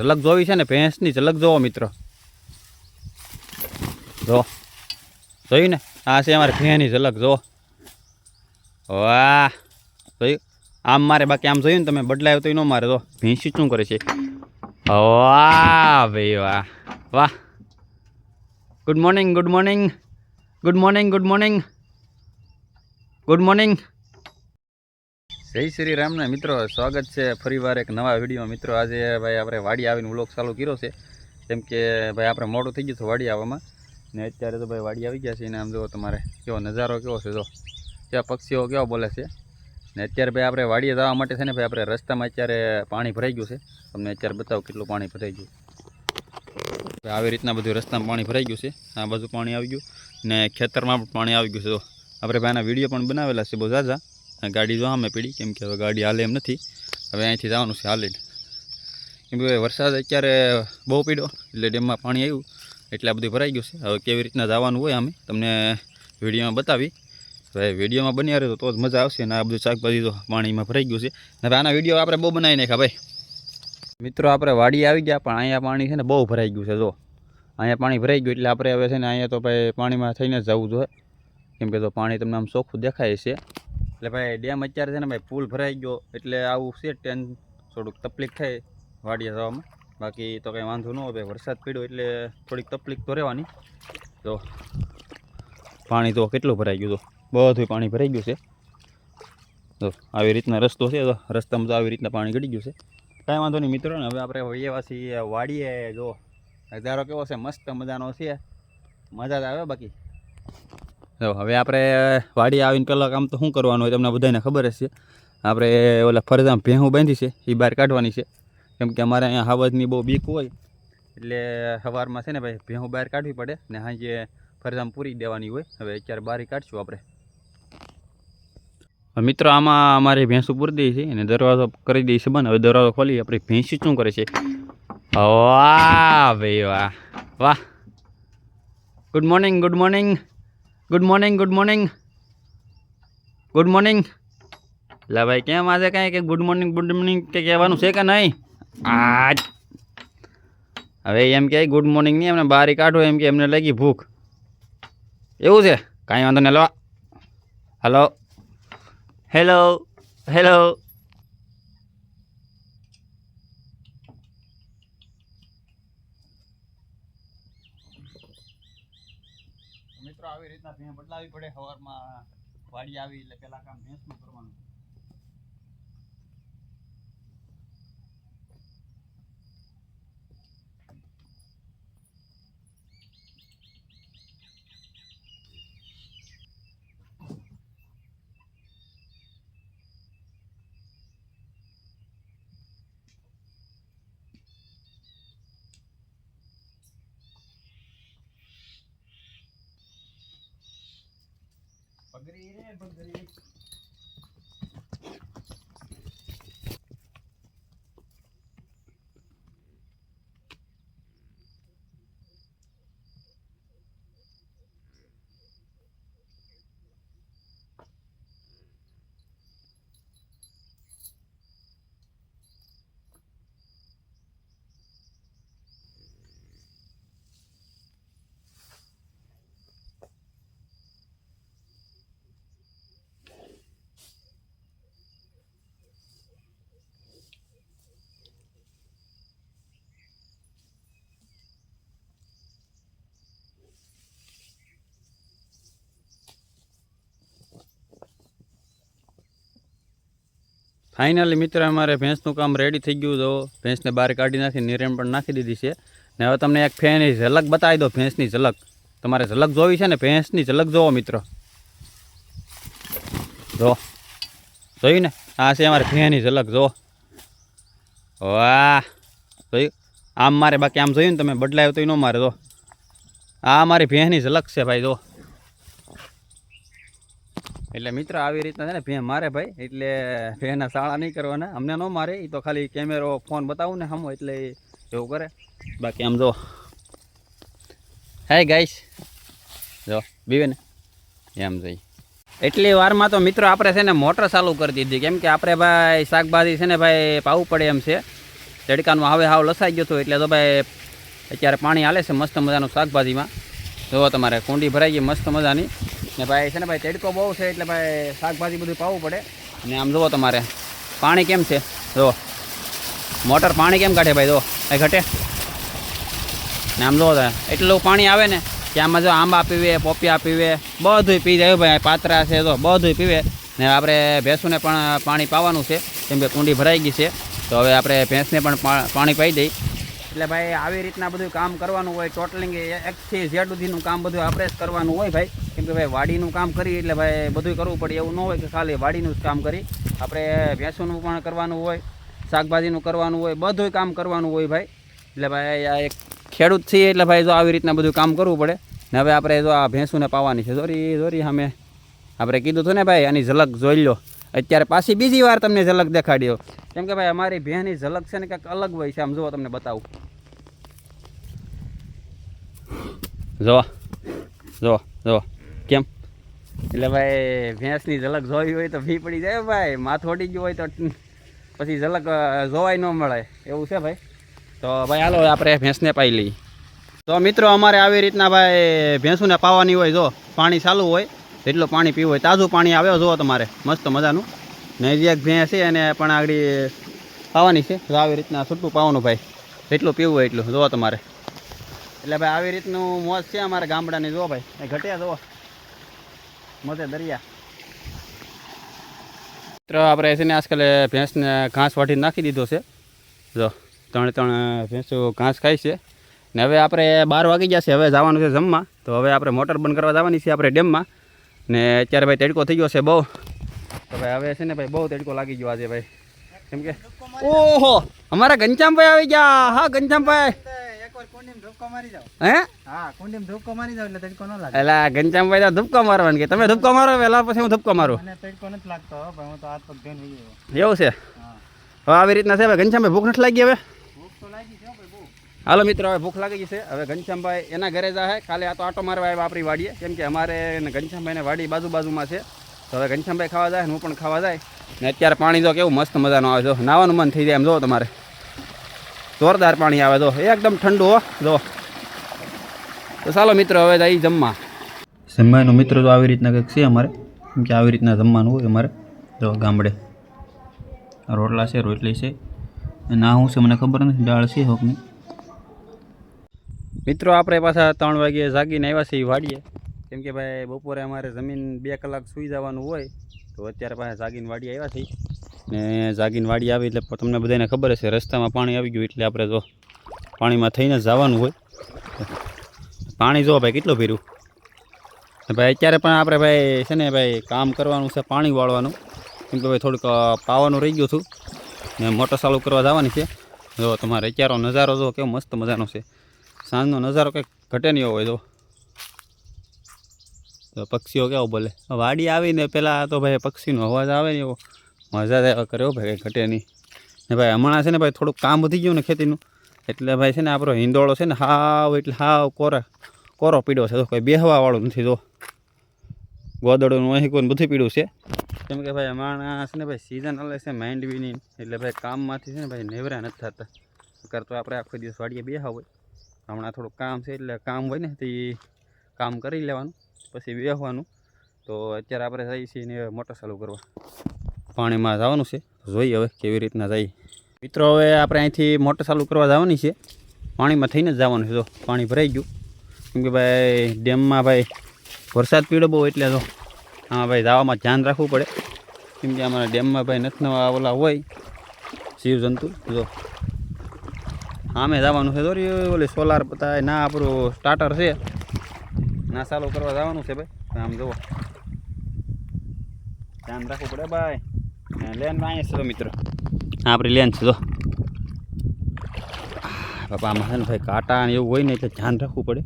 ઝલક જોવી છે ને, ભેંસની ઝલક જોવો મિત્રો. જો. જોયું ને? આ છે અમારે ભેંની ઝલક, જો. વાહ. જોયું? આમ મારે બાકી આમ જોયું ને, તમે બદલાયો તો ન મારે તો ભેંસી શું કરે છે? વાહ ભાઈ, વાહ. વાહ. Good morning good morning good morning good morning good morning જય શ્રી રામના. મિત્રો, સ્વાગત છે ફરીવાર એક નવા વિડીયોમાં. મિત્રો, આજે ભાઈ આપણે વાડી આવીને વ્લોગ ચાલુ કર્યો છે. કેમ કે ભાઈ આપણે મોડું થઈ ગયું છે વાડી આવવામાં. ને અત્યારે તો ભાઈ વાડી આવી ગયા છે. અને આમ જુઓ તમારે કેવો નજારો કેવો છે, જો. કેવા પક્ષીઓ કેવા બોલે છે. ને અત્યારે ભાઈ આપણે વાડીએ જવા માટે છે ને ભાઈ આપણે રસ્તામાં અત્યારે પાણી ભરાઈ ગયું છે. તમને અત્યારે બતાવો કેટલું પાણી ભરાઈ ગયું. આવી રીતના બધું રસ્તામાં પાણી ભરાઈ ગયું છે. આ બાજુ પાણી આવી ગયું. ને ખેતરમાં પણ પાણી આવી ગયું છે, જો. આપણે ભાઈના વીડિયો પણ બનાવેલા છે બહુ ઝાઝા. ગાડી જો અમે પડી, કેમ કે હવે ગાડી હાલે એમ નથી. હવે અહીંથી જવાનું છે હાલીને. કેમ કે વરસાદ અત્યારે બહુ પડ્યો, એટલે ડેમમાં પાણી આવ્યું, એટલે આ બધું ભરાઈ ગયું છે. હવે કેવી રીતના જવાનું હોય અમે, તમને વિડીયોમાં બતાવી. હવે વિડીયોમાં બની રહે તો જ મજા આવશે. અને આ બધું શાકભાજી તો પાણીમાં ભરાઈ ગયું છે. હવે આના વીડિયો આપણે બહુ બનાવી નાખ્યા ભાઈ. મિત્રો, આપણે વાડી આવી ગયા, પણ અહીંયા પાણી છે ને બહુ ભરાઈ ગયું છે, જો. અહીંયા પાણી ભરાઈ ગયું, એટલે આપણે હવે છે ને અહીંયા તો ભાઈ પાણીમાં થઈને જ જવું જોઈએ. કેમ કે તો પાણી તમને આમ ચોખ્ખું દેખાય છે. એટલે ભાઈ ડેમ અત્યારે છે ને ભાઈ પુલ ભરાઈ ગયો. એટલે આવું છે ટેન, થોડુંક તકલીફ થાય વાડીએ જવામાં. બાકી તો કંઈ વાંધો ન હોય વરસાદ પડ્યો એટલે થોડીક તકલીફ તો રહેવાની. તો પાણી તો કેટલું ભરાઈ ગયું તો? બધું પાણી ભરાઈ ગયું છે. તો આવી રીતના રસ્તો છે તો રસ્તામાં તો આવી રીતના પાણી ગળી ગયું છે. કાંઈ વાંધો નહીં મિત્રો હવે આપણે વૈયાવાસી વાડીએ જો નજારો કેવો છે, મસ્ત મજાનો છે. મજા જ આવે બાકી. હવે આપણે વાડી આવીને પહેલાં કામ તો શું કરવાનું હોય તમને બધાને ખબર છે આપણે, ઓલા ફરજામાં ભેહું બાંધી છે એ બહાર કાઢવાની છે. કેમ કે અમારે અહીંયા હાવજની બહુ બીક હોય, એટલે સવારમાં છે ને ભાઈ ભેહું બહાર કાઢવી પડે ને સાંજે ફરજામાં પૂરી દેવાની હોય. હવે અત્યારે બારી કાઢશું આપણે. મિત્રો, આમાં અમારી ભેંસું પૂરી દઈ છે અને દરવાજો કરી દઈ છે બંધ. હવે દરવાજો ખોલી, આપણી ભેંસી શું કરે છે? વાહ ભાઈ વાહ વાહ. Good morning good morning good morning good morning good morning લા ભાઈ, કેમ આજે કાંઈ કે ગુડ મોર્નિંગ ગુડ મોર્નિંગ કે કહેવાનું છે કે નહીં? આજ. હવે એમ કહે ગુડ મોર્નિંગ નહીં, એમને બારી કાઢો, એમ કે એમને લાગી ભૂખ. એવું છે? કાંઈ વાંધો નહીં, લો. હલો હેલો હેલો મિત્રો આવી બદલાવી પડે સવારમાં વાડી આવી એટલે પેલા કામ ભેંસનું કરવાનું. પગરી રે પગરી ફાઇનલી મિત્ર, અમારે ભેંસનું કામ રેડી થઈ ગયું તો ભેંસને બહાર કાઢી નાખી નિરેણ પણ નાખી દીધી છે. ને હવે તમને એક ફેની ઝલક બતાવી દો ભેંસની ઝલક. તમારે ઝલક જોવી છે ને, ભેંસની ઝલક જોવો, મિત્રો. જો. જોયું ને? આ છે અમારે ભેંની ઝલક, જો. વાહ. જોયું? આમ મારે બાકી આમ જોયું ને, તમે બદલાયો તો ન મારે, જો. આ અમારી ભેંની ઝલક છે ભાઈ, જો. એટલે મિત્ર આવી રીતના છે ને ભે મારે ભાઈ, એટલે ભેના શાળા નહીં કરવાના. અમને ન મારે એ તો ખાલી કેમેરો, ફોન બતાવું ને હમો, એટલે એવું કરે. બાકી આમ જો. હાય ગાઈશ જો, બીવે ને. એમ જઈ. એટલી વારમાં તો મિત્રો આપણે છે ને મોટર ચાલુ કરી દીધી. કેમ કે આપણે ભાઈ શાકભાજી છે ને ભાઈ પાવું પડે એમ છે. તડકાનું હાવે હાવ લસાઈ ગયો હતો એટલે તો ભાઈ અત્યારે પાણી હાલે છે મસ્ત મજાનું શાકભાજીમાં. જો તમારે કુંડી ભરાઈ ગઈ, મસ્ત મજાની. ને ભાઈ છે ને ભાઈ, તડકો બહુ છે એટલે ભાઈ શાકભાજી બધું પાવું પડે. અને આમ જુઓ તમારે, પાણી કેમ છે? જુઓ. મોટર પાણી કેમ કાઢે ભાઈ, જુઓ. ભાઈ ઘટે. ને આમ જુઓ એટલું પાણી આવે ને કે આમાં જો આંબા પીવે પોપિયા પીવે બધુંય પી જાય. ભાઈ, પાતરા છે તો બધુંય પીવે. ને આપણે ભેંસુને પણ પાણી પાવાનું છે, કેમ કે કુંડી ભરાઈ ગઈ છે. તો હવે આપણે ભેંસને પણ પાણી પાઈ દઈ. એટલે ભાઈ આવી રીતના બધું કામ કરવાનું હોય, ટોટલિંગ એકથી ઝેડ સુધીનું કામ બધું આપણે જ કરવાનું હોય ભાઈ. કેમ કે ભાઈ વાડીનું કામ કરી એટલે ભાઈ બધું કરવું પડે. એવું ન હોય કે ખાલી વાડીનું જ કામ કરી. આપણે ભેંસોનું પણ કરવાનું હોય, શાકભાજીનું કરવાનું હોય, બધુંય કામ કરવાનું હોય ભાઈ. એટલે ભાઈ આ એક ખેડૂત છીએ એટલે ભાઈ જો આવી રીતના બધું કામ કરવું પડે. ને હવે આપણે જો આ ભેંસુને પાવાની છે. જોરી જોરી સામે આપણે કીધું હતું ને ભાઈ, આની ઝલક જોઈ લો. અત્યારે પાછી બીજી વાર તમને ઝલક દેખાડ્યો. કેમ કે ભાઈ અમારી ભેંની ઝલક છે ને કંઈક અલગ હોય છે. આમ જુઓ તમને બતાવું. જો જો જો કેમ? એટલે ભાઈ, ભેંસની ઝલક જોવી હોય તો ભી પડી જાય ભાઈ. માથું અડી ગયું હોય તો પછી ઝલક જોવાય ન મળે. એવું છે ભાઈ? તો ભાઈ, હાલો, આપણે ભેંસને પાઈ લઈએ. તો મિત્રો, અમારે આવી રીતના ભાઈ, ભેંસુને પાવાની હોય, જો, પાણી ચાલુ હોય એટલું પાણી પીવું હોય, તાજું પાણી આવ્યો જુઓ તમારે, મસ્ત મજાનું. ને હજી એક ભેંસ છે એને પણ આગળ પાવાની છે. તો આવી રીતના છૂટું પાવાનું ભાઈ, જેટલું પીવું હોય એટલું, જુઓ તમારે. એટલે ભાઈ, આવી રીતનું મોજ છે અમારા ગામડાની, જુઓ ભાઈ. ઘટ્યા, જુઓ. મોજે દરિયા. મિત્રો આપણે છે આજકાલ ભેંસને ઘાસ વાટી નાખી દીધો છે. જો, ત્રણ ત્રણ ભેંસો ઘાસ ખાય છે. ને હવે આપણે બાર વાગી જશે હવે જવાનું છે જમવા. તો હવે આપણે મોટર બંધ કરવા જવાની છે આપણે ડેમમાં. ને અત્યારે ભાઈ તડકો થઈ ગયો છે બહુ. તો ભાઈ હવે છે ને ભાઈ બહુ તડકો લાગી ગયો આજે ભાઈ. કેમ કે? ઓહો, અમારા ઘનશ્યામભાઈ આવી ગયા. હા, ઘનશ્યામભાઈ. હે? હા કુંડીમાં મારી જાવ એટલે તડકો ન લાગે. એટલે ઘનશ્યામભાઈ તો ધુપકો મારવાનું કે તમે ધુપકો મારો પહેલા પછી હું ધુપકો મારું. મને તડકો નથી લાગતો પણ હું તો હાથ પગ ધોઈને ગયો. એવું છે? હવે આવી રીતના છે હવે ઘનશ્યામભાઈ ભૂખ નથી લાગી હવે? ભૂખ તો લાગી છે ભાઈ હાલો મિત્રો હવે ભૂખ લાગી છે. હવે ઘનશ્યામભાઈ એના ઘરે જાય ખાલી આ તો આટો મારવા આવ્યા આપણી વાડીએ. કેમ કે અમારે ને ઘનશ્યામભાઈને વાડી બાજુ બાજુમાં છે. તો હવે ઘનશ્યામભાઈ ખાવા જાય હું પણ ખાવા જાય. ને અત્યારે પાણી જો કેવું મસ્ત મજાનું આવે જો નાવાનું મન થઈ જાય એમ જો તમારે. જોરદાર પાણી આવે. તો એકદમ ઠંડુ હો. જો. તો ચાલો મિત્રો હવે જઈ જમવા. જમવાનું મિત્રો તો આવી રીતના કંઈક છે અમારે. કેમ કે આવી રીતના જમવાનું હોય અમારે. જો ગામડે. રોટલા છે રોટલી છે. આ શું છે મને ખબર નથી. દાળ છે હોકની મિત્રો આપણે પાછા ત્રણ વાગે જાગીને આવ્યા છીએ વાડીએ. કેમ કે ભાઈ બપોરે અમારે જમીન બે કલાક સૂઈ જવાનું હોય તો અત્યારે પાછા જાગીને વાડી આવ્યા છીએ. ને જાગીને વાડી આવી એટલે તમને બધાને ખબર હશે, રસ્તામાં પાણી આવી ગયું એટલે આપણે જો પાણીમાં થઈને જવાનું હોય. પાણી જો ભાઈ કેટલું ભીરું ભાઈ અત્યારે પણ આપણે ભાઈ છે ને ભાઈ કામ કરવાનું છે, પાણી વાળવાનું. કેમ કે ભાઈ થોડુંક પાવાનું રહી ગયું હતું. ને મોટર ચાલુ કરવા જવાની છે. જો તમારે અત્યારનો નજારો જો કેવો મસ્ત મજાનો છે. સાંજનો નજારો કંઈક ઘટે નહીં હોય જો. પક્ષીઓ કેવો બોલે? વાડી આવીને પહેલાં તો ભાઈ પક્ષીનો અવાજ આવે ને એવો. મજા દેવા કર્યો ભાઈ, કંઈ ને ભાઈ હમણાં છે ને ભાઈ થોડુંક કામ વધી ગયું ને ખેતીનું. એટલે ભાઈ છે ને આપણો હિંદોળો છે ને હાવ એટલે હાવ કોરા, કોરો પીડો છે. તો કોઈ બેહવાવાળું નથી, જો. ગોદડું અહીં કોઈ બધું પીડું છે. કેમ કે ભાઈ માણસ ને ભાઈ સિઝન અલે છે માઇન્ડ બી નહીં. એટલે ભાઈ કામમાંથી છે ને ભાઈ નેવરા નથી થતા. નકર તો આપણે આખો દિવસ વાડીએ બેહા હોય. હમણાં થોડુંક કામ છે એટલે કામ હોય ને તો કામ કરી લેવાનું, પછી બેહવાનું. તો અત્યારે આપણે જઈએ છીએ ને મોટર ચાલુ કરવા. પાણીમાં જવાનું છે. જોઈએ હવે કેવી રીતના જઈએ મિત્રો, હવે આપણે અહીંથી મોટર ચાલુ કરવા જવાની છે. પાણીમાં થઈને જ જવાનું છે જો. પાણી ભરાઈ ગયું. કેમ કે ભાઈ, ડેમમાં ભાઈ વરસાદ પીડો બહુ એટલે તો હા ભાઈ જવામાં ધ્યાન રાખવું પડે. કેમ કે અમારા ડેમમાં ભાઈ નથી નવા ઓલા હોય જીવજંતુ. જો. આમે જવાનું છે દોરી ઓલી સોલાર પતા ના આપણું સ્ટાર્ટર છે. ના ચાલુ કરવા જવાનું છે ભાઈ. આમ જુઓ ધ્યાન રાખવું પડે ભાઈ. લેન અહીંયા છે તો મિત્રો. આપણી લેન છે, જો. બાપા, આમાં ભાઈ કાંટા ને એવું હોય ને એટલે ધ્યાન રાખવું પડે.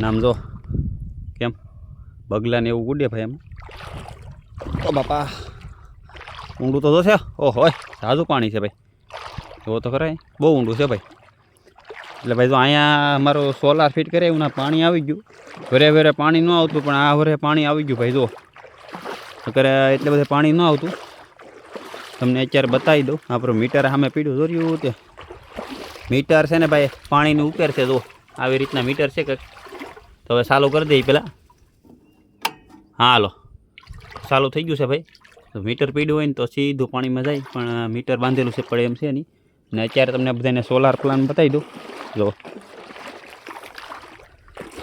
નામ જો, કેમ? બગલાને એવું ઉડે ભાઈ એમ. ઓ બાપા, ઊંડું તો છે. ઓહો સાજું પાણી છે ભાઈ. એવો તો ખરા બહુ ઊંડું છે ભાઈ. એટલે ભાઈ જો અહીંયા અમારું સોલાર ફિટ કરે એવું પાણી આવી ગયું. ઘરે ઘરે પાણી ન આવતું, પણ આ વરે પાણી આવી ગયું ભાઈ, જો. નકર એટલે બધે પાણી ન આવતું, તમને અત્યારે બતાવી દઉં. આપણું મીટર સામે પીડ્યું દોર્યું તે? મીટર છે ને ભાઈ, પાણીનું ઉપર છે જો આવી રીતના મીટર છે કંઈક. તો હવે ચાલુ કરી દઈએ પહેલાં. હા, હાલો. ચાલુ થઈ ગયું છે ભાઈ. મીટર પીડ્યું હોય ને તો સીધું પાણીમાં જાય, પણ મીટર બાંધેલું છે પડે એમ છે નહીં. ને અત્યારે તમને બધાને સોલાર પ્લાન બતાવી દઉં. જો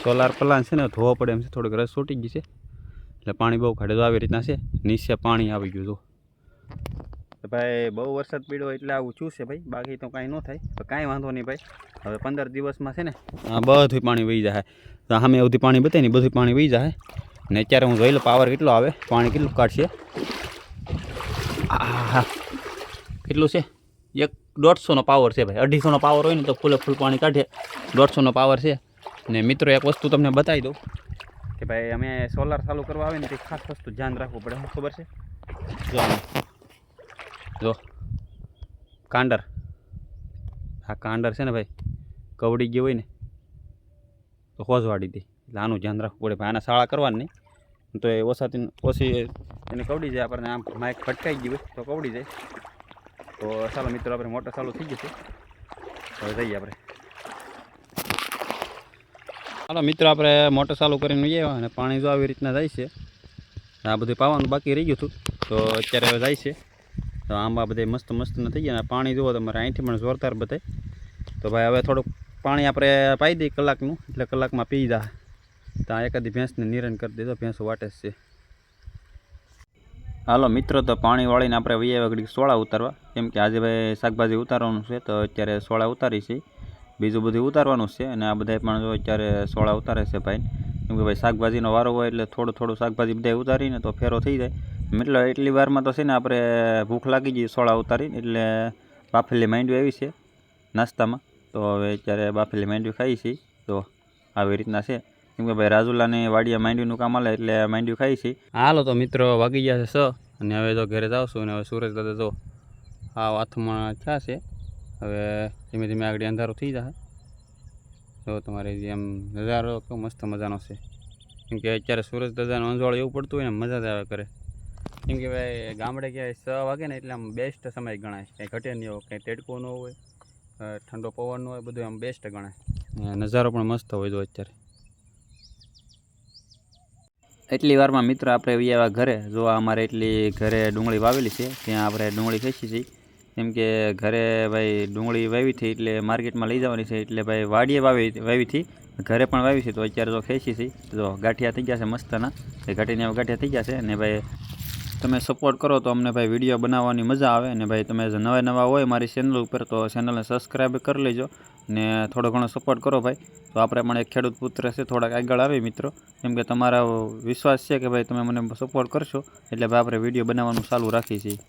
સોલાર પ્લાન છે ને, ધોવા પડે એમ છે, થોડીક રસ છૂટી ગઈ છે. એટલે પાણી બહુ ઘટે તો આવી રીતના છે. નીચે પાણી આવી ગયું તો. ભાઈ બહુ વરસાદ પીડ્યો એટલે આવું ચૂસે છે ભાઈ. બાકી તો કાંઈ ન થાય. તો કાંઈ વાંધો નહીં ભાઈ. હવે પંદર દિવસમાં છે ને આ બધું પાણી વહી જાય. તો સામે સુધી પાણી બતાવી ને બધું પાણી વહી જાય. ને અત્યારે હું જોઈ લઉં પાવર કેટલો આવે. પાણી કેટલું કાઢશે? આહા. કેટલું છે? એક દોઢસોનો પાવર છે ભાઈ. અઢીસોનો પાવર હોય ને તો ફૂલે ફૂલ પાણી કાઢે. દોઢસોનો પાવર છે. ને મિત્રો એક વસ્તુ તમને બતાવી દઉં. કે ભાઈ અમે સોલાર ચાલુ કરવા આવે ને તે ખાસ વસ્તુ ધ્યાન રાખવું પડે ખબર છે? જો જો. કાંડર. આ કાંડર છે ને ભાઈ, કવડી ગયું હોય ને, તો હોજવાડી દે. એટલે આનું ધ્યાન રાખવું પડે. ભાઈ, આના શાળા કરવાની નહીં. તો એ ઓછાથી ઓછી એને કવડી જાય, આપણને આમ માઇક ફટકાઈ ગયું હોય તો કવડી જાય. તો ચાલો મિત્રો, આપણે મોટર ચાલુ થઈ જશે હવે જઈએ આપણે. ચાલો મિત્રો, આપણે મોટર ચાલુ કરીને જઈએ અને પાણી જો આવી રીતના જાય છે. આ બધું પાવાનું બાકી રહી ગયું હતું. તો અત્યારે હવે જાય છે. તો આંબા બધે મસ્ત મસ્ત થઈ ગયા. અને પાણી જુઓ તમારે અહીંથી પણ જોરદાર બધાય. તો ભાઈ, હવે થોડુંક પાણી આપણે પાઈ દઈએ કલાકનું. એટલે કલાકમાં પી જાય તો આ એકાદી ભેંસને નિરણ કરી દીધો ભેંસો વાટે છે. હાલો, મિત્રો, તો પાણી વાળીને આપણે વૈયા વગડી સોળા ઉતારવા. કેમ કે આજે ભાઈ શાકભાજી ઉતારવાનું છે, તો અત્યારે સોળા ઉતારી છે. બીજું બધું ઉતારવાનું છે. અને આ બધા પણ જો અત્યારે સોળા ઉતારે છે ભાઈ કેમ કે ભાઈ શાકભાજીનો વારો હોય એટલે થોડું થોડું શાકભાજી બધા ઉતારીને તો ફેરો થઈ જાય. એટલે એટલી વારમાં તો છે ને આપણે ભૂખ લાગી જઈએ સોળા ઉતારીને, એટલે બાફેલી માંડવી આવી છે નાસ્તામાં. તો હવે અત્યારે બાફેલી માંડવી ખાઈ છીએ તો આવી રીતના છે. કેમ કે ભાઈ રાજુલાની વાડીયા માંડવીનું કામ હાલે એટલે માંડવી ખાઈ છીએ હાલો તો મિત્રો, વાગી ગયા છે સ. અને હવે જો ઘરે છું અને હવે સુરત દાદા જો આ હાથમાં થયા છે. હવે ધીમે ધીમે આગળ અંધારું થઈ જશે તો તમારે જે એમ નજારો કેવો મસ્ત મજાનો છે. કેમ કે અત્યારે સુરજ દાદાનું અંજવાળ એવું પડતું હોય ને, મજા જ આવે કરે. કેમ કે ભાઈ, ગામડે ક્યાંય છ વાગે ને એટલે આમ બેસ્ટ સમય ગણાય. કંઈ ઘટે નહીં હોય, કંઈ તેડકો ન હોય ઠંડો પવન ન હોય, બધું આમ બેસ્ટ ગણાય. નજારો પણ મસ્ત હોય જો અત્યારે. એટલી વારમાં મિત્રો આપણે એવા ઘરે. જો અમારે એટલી ઘરે ડુંગળી વાવેલી છે, ત્યાં આપણે ડુંગળી ખેંચી છીએ કેમ કે ઘરે ભાઈ ડુંગળી વાવી હતી એટલે માર્કેટમાં લઈ જવાની છે એટલે ભાઈ વાડીએ વાવી વાવી હતી. ઘરે પણ વાવી છે તો અત્યારે તો ખેંચી છે. તો ગાંઠિયા થઈ ગયા છે મસ્તના. એ ઘટીને ગાંઠિયા થઈ ગયા છે અને ભાઈ તમે સપોર્ટ કરો તો અમને ભાઈ વીડિયો બનાવવાની મજા આવે અને ભાઈ તમે નવા નવા હોય મારી ચેનલ ઉપર તો ચેનલને સબસ્ક્રાઈબ કરી લેજો ને થોડો ઘણો સપોર્ટ કરો ભાઈ. તો આપણે પણ એક ખેડૂત પુત્ર છે, થોડાક આગળ આવે મિત્રો. કેમ કે તમારા વિશ્વાસ છે કે ભાઈ તમે મને સપોર્ટ કરશો એટલે ભાઈ આપણે વીડિયો બનાવવાનું ચાલુ રાખીએ છીએ.